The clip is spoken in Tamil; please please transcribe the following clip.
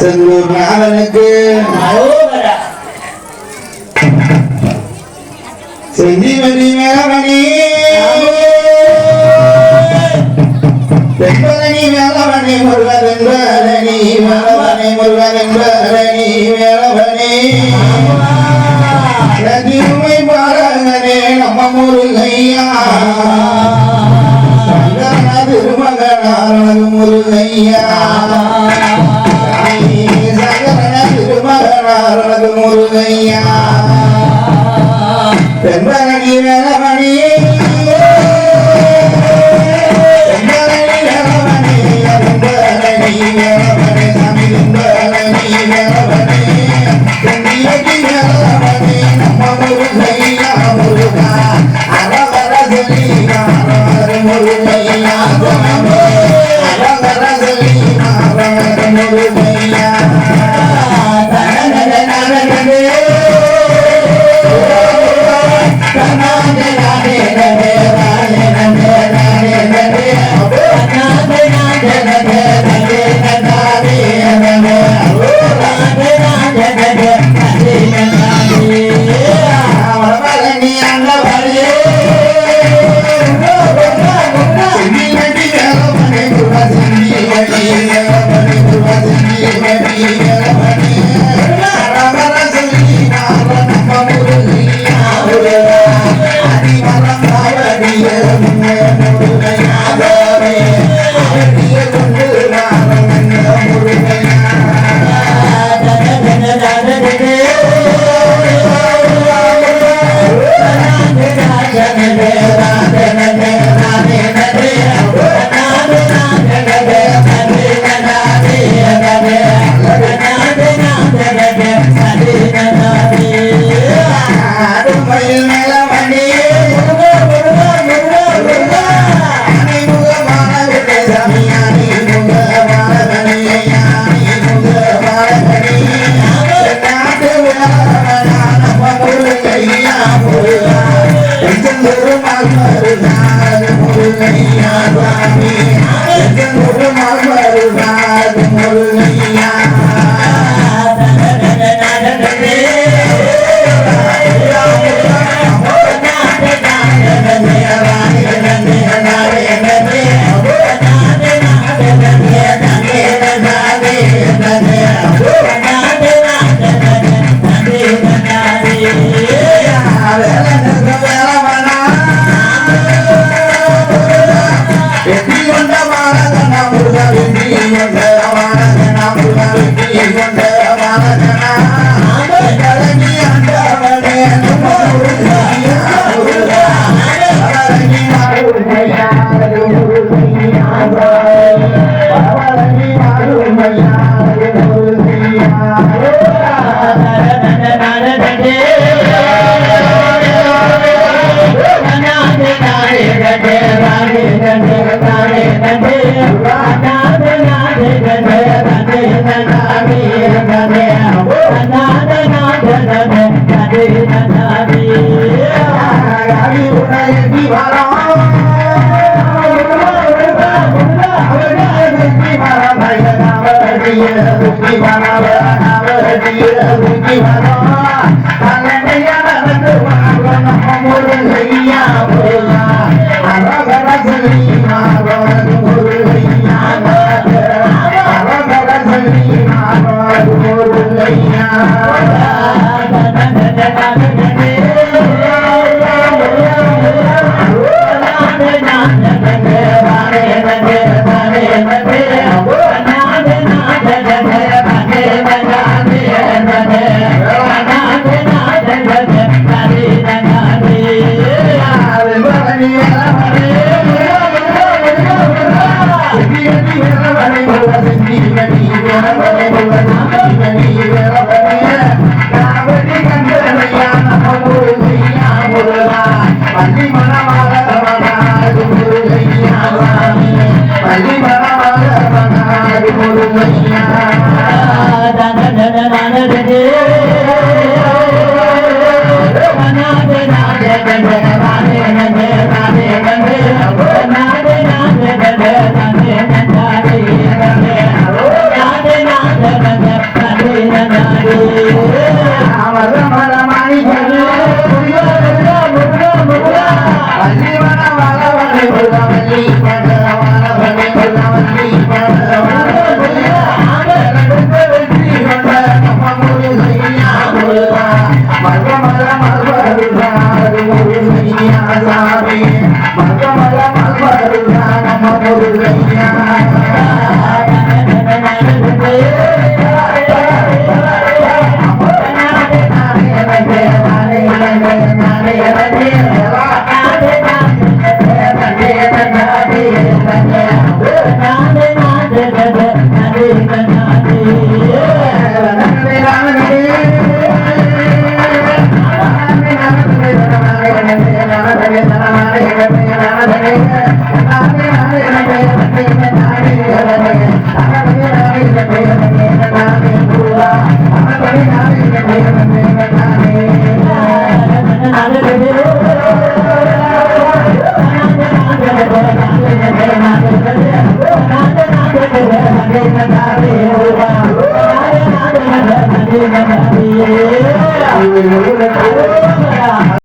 செந்தூர் நாவனுக்கு செஞ்சிமணி மேலவனி வெண்பரணி மேலவனி முருகவென்பரணி மேலவனி முருகவென்பரணி மேலவனி நதி உமை பாரங்கனே நம்ம முருகையா பெண்மணி Thank you. பரவலி அருமையா बुद्धि बना बना बुद्धि बना மகமல மகருதா நம்ம பொருளையா